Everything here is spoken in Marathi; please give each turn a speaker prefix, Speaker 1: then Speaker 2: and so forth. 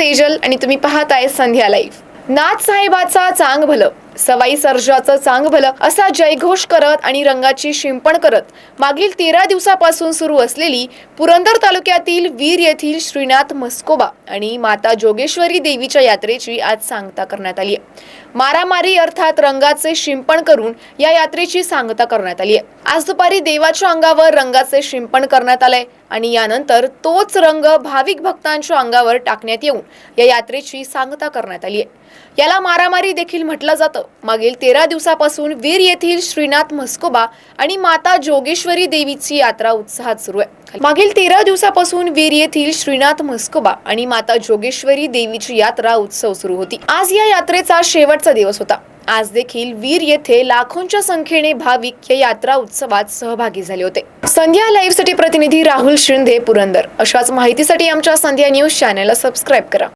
Speaker 1: सेजल आणि तुम्ही पाहताय संध्या लाईव्ह नाथ साहेबाचा चांग भलं सवाई सर्जाचं चांग भलं असा जयघोष करत आणि रंगाची शिंपण करत मागील तेरा दिवसापासून सुरू असलेली पुरंदर तालुक्यातील वीर येथील श्रीनाथ मस्कोबा आणि माता जोगेश्वरी देवीच्या यात्रेची आज सांगता करण्यात आली आहे. मारामारी अर्थात रंगाचे शिंपण करून या यात्रेची सांगता करण्यात आली आहे. आज दुपारी देवाच्या अंगावर रंगाचे शिंपण करण्यात आलंय. आणि यानंतर तोच रंग भाविक भक्तांच्या अंगावर टाकण्यात येऊन या यात्रेची सांगता करण्यात आली आहे. याला मारामारी देखील म्हटलं जातं. मागील तेरा दिवसापासून वीर येथील श्रीनाथ म्हस्कोबा आणि माता जोगेश्वरी देवीची यात्रा उत्साहात सुरू आहे. मागील तेरा दिवसापासून वीर येथील श्रीनाथ म्हस्कोबा आणि माता जोगेश्वरी देवीची यात्रा उत्सव सुरू होती. आज या यात्रेचा शेवटचा दिवस होता. आज देखील वीर येथे लाखोंच्या संख्येने भाविक या यात्रा उत्सवात सहभागी झाले होते. संध्या लाईव्हसाठी प्रतिनिधी राहुल शिंदे पुरंदर. अशाच माहितीसाठी आमच्या संध्या न्यूज चॅनलला सबस्क्राईब करा.